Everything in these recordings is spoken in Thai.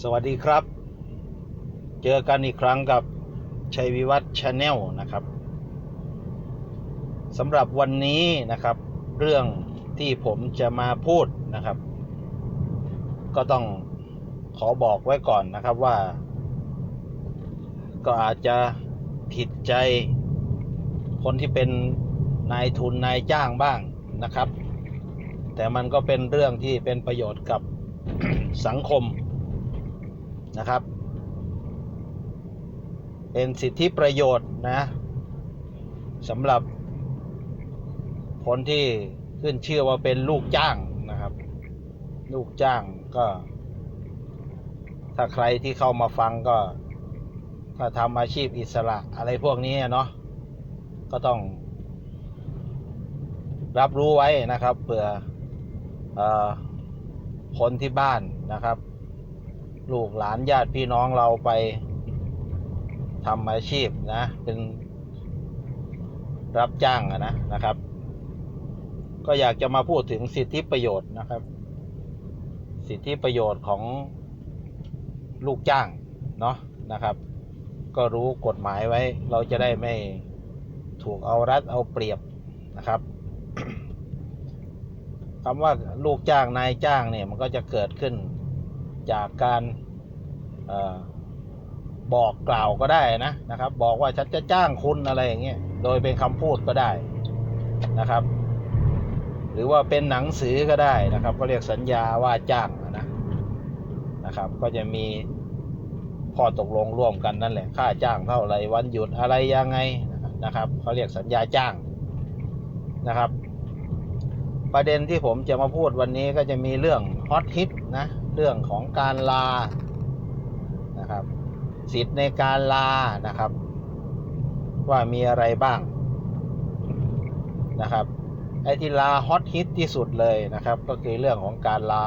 สวัสดีครับ เจอกันอีกครั้งกับชัยวิวัฒน์ชาแนลนะครับสำหรับวันนี้นะครับ เรื่องที่ผมจะมาพูดนะครับ ก็ต้องขอบอกไว้ก่อนนะครับว่า ก็อาจจะผิดใจคนที่เป็นนายทุนนายจ้างบ้างนะครับ แต่มันก็เป็นเรื่องที่เป็นประโยชน์กับสังคม นะครับ เป็นสิทธิประโยชน์นะสำหรับคนที่ขึ้นชื่อว่าเป็นลูกจ้างนะครับ ลูกจ้างก็ ถ้าใครที่เข้ามาฟังก็ ถ้าทำอาชีพอิสระอะไรพวกนี้เนาะก็ต้อง รับรู้ไว้นะครับเผื่ออคนที่บ้านนะครับ ลูกหลานญาติพี่น้องเราไปทำอาชีพนะ เป็นรับจ้างนะนะครับ ก็อยากจะมาพูดถึงสิทธิประโยชน์นะครับ สิทธิประโยชน์ของลูกจ้างเนาะนะครับ ก็รู้กฎหมายไว้ เราจะได้ไม่ถูกเอารัดเอาเปรียบนะครับคำว่าลูกจ้างนายจ้างเนี่ยมันก็จะเกิดขึ้น จากการอบอกกล่าวก็ได้นะนะครับ บอกว่าฉันจะจ้างคุณอะไรอย่างเงี้ยโดยเป็นคำพูดก็ได้นะครับ หรือว่าเป็นหนังสือก็ได้นะครับก็เรียกสัญญาว่าจ้างนะนะครับ ก็จะมีข้อตกลงร่วมกันนั่นแหละค่าจ้างเท่าไรวันหยุดอะไรยังไงนะครับเขาเรียกสัญญาจ้างนะครับ ประเด็นที่ผมจะมาพูดวันนี้ก็จะมีเรื่องฮอตฮิตนะ เรื่องของการลานะครับ สิทธิ์ในการลานะครับ ว่ามีอะไรบ้างนะครับไอ้ที่ลาฮอตฮิตที่สุดเลยนะครับ ก็คือเรื่องของการลา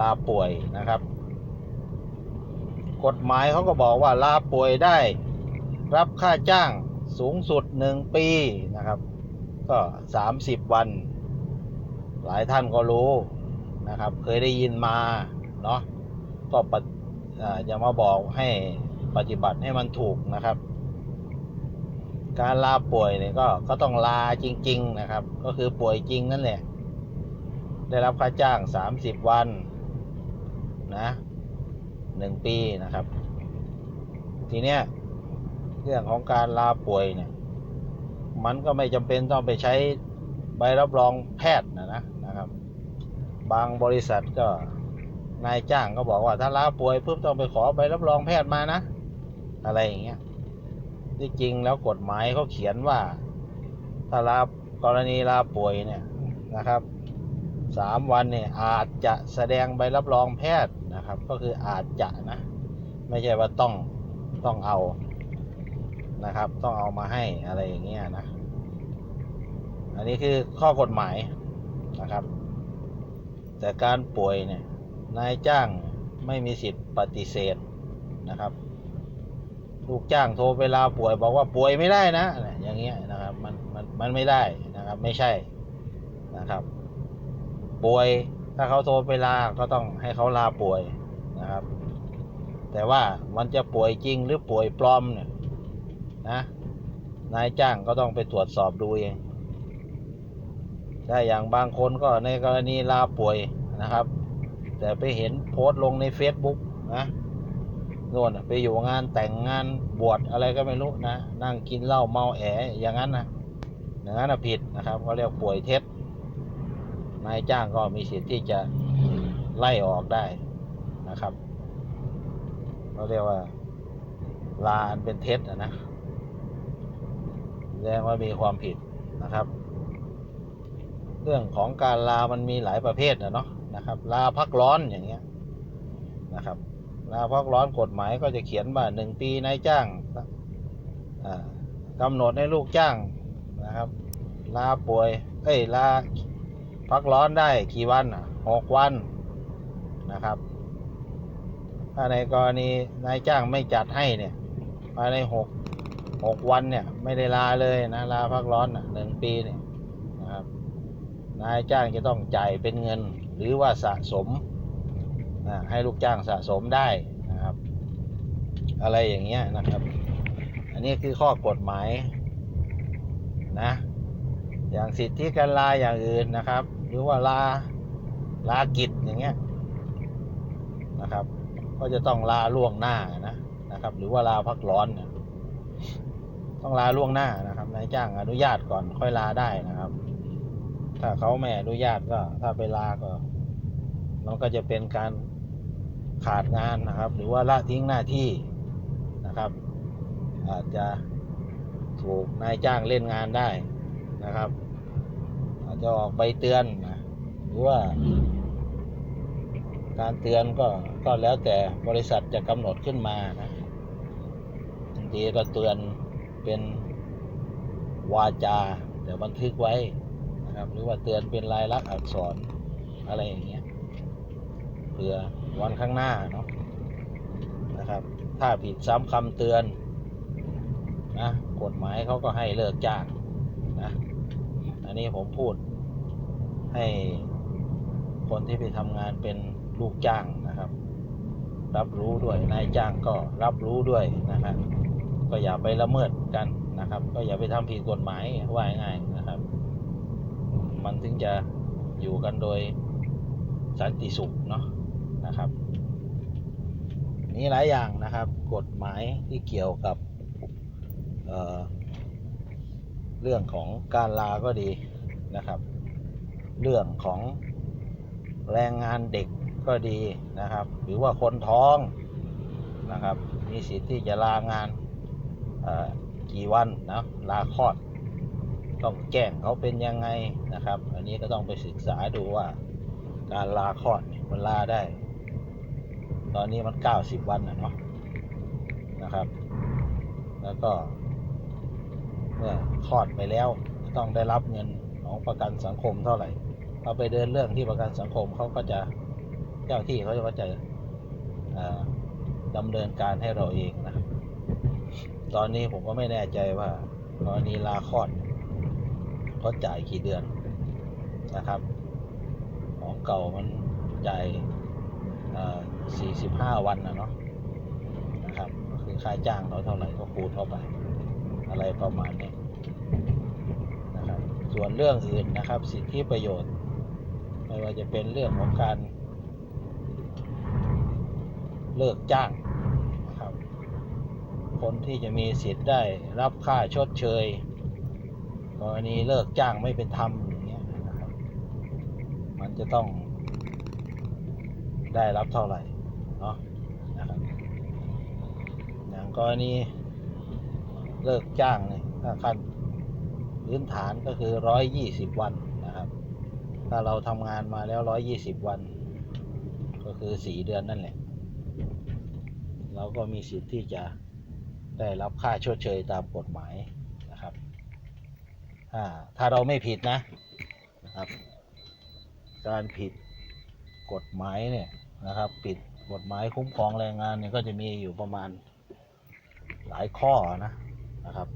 ลาป่วยนะครับ กฎหมายเขาก็บอกว่าลาป่วยได้ รับค่าจ้างสูงสุดหนึ่งปีนะครับ ก็สามสิบวัน หลายท่านก็รู้ นะครับ เคยได้ยินมาเนาะก็ปฏิอ่าจะมาบอกให้ปฏิบัติให้มันถูกนะครับ การลาป่วยเนี่ยก็ก็ต้องลาจริง ๆ นะครับ ก็คือป่วยจริงนั่นแหละได้รับค่าจ้าง 30 วันนะหนึ่งปีนะครับ ทีเนี้ยเรื่องของการลาป่วยเนี่ย มันก็ไม่จำเป็นต้องไปใช้ใบรับรองแพทย์นะนะ บางบริษัทก็นายจ้างก็บอกว่าถ้าลาป่วยปุ๊บต้องไปขอใบรับรองแพทย์มานะ อะไรอย่างเงี้ยที่จริงแล้วกฎหมายเขาเขียนว่า ถ้าลากรณีลาป่วยเนี่ยนะครับสามวันเนี่ยอาจจะแสดงใบรับรองแพทย์นะครับ ก็คืออาจจะนะ ไม่ใช่ว่าต้องต้องเอานะครับ ต้องเอามาให้อะไรอย่างเงี้ยนะ อันนี้คือข้อกฎหมายนะครับ แต่การป่วยเนี่ยนายจ้างไม่มีสิทธิ์ปฏิเสธนะครับ ลูกจ้างโทรไปลาป่วยบอกว่าป่วยไม่ได้นะ อย่างเงี้ยนะครับมันมันมันไม่ได้นะครับไม่ใช่นะครับ ป่วยถ้าเขาโทรไปลาก็ต้องให้เขาลาป่วยนะครับ แต่ว่ามันจะป่วยจริงหรือป่วยปลอมเนี่ยนะนายจ้างก็ต้องไปตรวจสอบดูเอง ถ้าอย่างบางคนก็ในกรณีลาป่วยนะครับ แต่ไปเห็นโพสต์ลงใน Facebook นะโน่นไปอยู่งานแต่งงานบวชอะไรก็ไม่รู้นะ นั่งกินเหล้าเมาแออย่างนั้นนะอย่างนั้นผิดนะครับเขาเรียกป่วยเท็จนายจ้างก็มีสิทธิ์ที่จะไล่ออกได้นะครับเขาเรียกว่า ลาอันเป็นเท็จอะนะแสดงว่ามีความผิดนะครับ เรื่องของการลามันมีหลายประเภทนะเนาะนะครับ ลาพักร้อนอย่างเงี้ยนะครับ ลาพักร้อนกฎหมายก็จะเขียนว่าหนึ่งปีนายจ้างอ่ากำหนดให้ลูกจ้างนะครับ ลาป่วย เอ้ยลาพักร้อนได้กี่วันอะหกวันนะครับ ถ้าในกรณีนายจ้างไม่จัดให้เนี่ยภายในหกหกวันเนี่ย ไม่ได้ลาเลยนะลาพักร้อนหนึ่งปีเนี่ย นายจ้างจะต้องจ่ายเป็นเงิน หรือว่าสะสมให้ลูกจ้างสะสมได้นะครับ อะไรอย่างเงี้ยนะครับ อันนี้คือข้อกฎหมายนะอย่างสิทธิการลาอย่างอื่นนะครับ หรือว่าลาลากิจอย่างเงี้ยนะครับ ก็จะต้องลาล่วงหน้านะนะครับ หรือว่าลาพักร้อนต้องลาล่วงหน้านะครับนายจ้างอนุญาตก่อนค่อยลาได้นะครับ ถ้าเขาไม่อนุญาตก็ ถ้าไปลาก็มันก็จะเป็นการขาดงานนะครับ หรือว่าละทิ้งหน้าที่นะครับ อาจจะถูกนายจ้างเล่นงานได้นะครับ อาจจะออกใบเตือนนะหรือว่า การเตือนก็ก็แล้วแต่บริษัทจะกำหนดขึ้นมานะบางทีก็เตือนเป็นวาจาแต่บันทึกไว้ นะครับ หรือว่าเตือนเป็นลายลักษณ์อักษรอะไรอย่างเงี้ยเผื่อวันข้างหน้าเนาะนะครับ ถ้าผิดซ้ำคำเตือนนะกฎหมายเขาก็ให้เลิกจ้างนะอันนี้ผมพูดให้คนที่ไปทำงานเป็นลูกจ้างนะครับ รับรู้ด้วยนายจ้างก็รับรู้ด้วยนะครับก็อย่าไปละเมิดกันนะครับ ก็อย่าไปทำผิดกฎหมายว่าง่ายๆ มันถึงจะอยู่กันโดยสันติสุขเนาะนะครับมีหลายอย่างนะครับ กฎหมายที่เกี่ยวกับเเรื่องของการลาก็ดีนะครับ เรื่องของแรงงานเด็กก็ดีนะครับ หรือว่าคนท้องนะครับ มีสิทธิ์ที่จะลางานกี่วันนะลาคลอด ต้องแจ้งเขาเป็นยังไงนะครับ อันนี้ก็ต้องไปศึกษาดูว่า การลาคลอดมันลาได้ ตอนนี้มัน90วันนะเนาะนะครับ แล้วก็ เมื่อคลอดไปแล้วต้องได้รับเงินของประกันสังคมเท่าไหร่เอาไปเดินเรื่องที่ประกันสังคมเขาก็จะเจ้าที่เขาก็จะดำเนินการให้เราเองนะ ตอนนี้ผมก็ไม่แน่ใจว่ากรณีลาคลอด เขาจ่ายกี่เดือนนะครับ ของเก่ามันจ่ายสี่สิบห้าวันนะเนาะนะครับก็คือค่าจ้างเขาเท่าไหร่ก็คูณเข้าไป อะไรประมาณนี้นะครับ ส่วนเรื่องอื่นนะครับ สิทธิประโยชน์ ไม่ว่าจะเป็นเรื่องของการเลิกจ้างนะครับ คนที่จะมีสิทธิ์ได้รับค่าชดเชย กรณีเลิกจ้างไม่เป็นธรรมอย่างเงี้ยนะครับ มันจะต้องได้รับเท่าไหร่เนาะนะครับอย่างกรณีเลิกจ้างเนี่ยถ้าขั้นพื้นฐานก็คือร้อยยี่สิบวันนะครับ ถ้าเราทำงานมาแล้วร้อยยี่สิบวัน ก็คือสี่เดือนนั่นแหละ เราก็มีสิทธิ์ที่จะได้รับค่าชดเชยตามกฎหมาย ถ้าเราไม่ผิดนะนะครับ การผิดกฎหมายเนี่ยนะครับ ผิดกฎหมายคุ้มครองแรงงานเนี่ยก็จะมีอยู่ประมาณหลายข้อนะนะครับ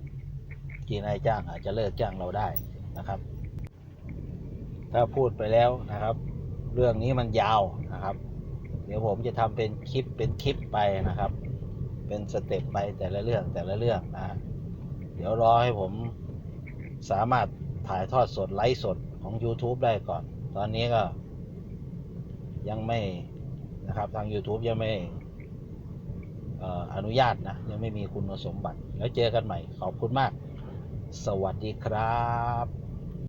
ที่นายจ้างอาจจะเลิกจ้างเราได้นะครับ ถ้าพูดไปแล้วนะครับ เรื่องนี้มันยาวนะครับ เดี๋ยวผมจะทำเป็นคลิปเป็นคลิปไปนะครับ เป็นสเต็ปไปแต่ละเรื่องแต่ละเรื่องนะเดี๋ยวรอให้ผม สามารถถ่ายทอดสดไลฟ์สดของ YouTube ได้ก่อน ตอนนี้ก็ยังไม่นะครับทาง YouTube ยังไม่อนุญาตนะ ยังไม่มีคุณสมบัติ แล้วเจอกันใหม่ ขอบคุณมาก สวัสดีครับ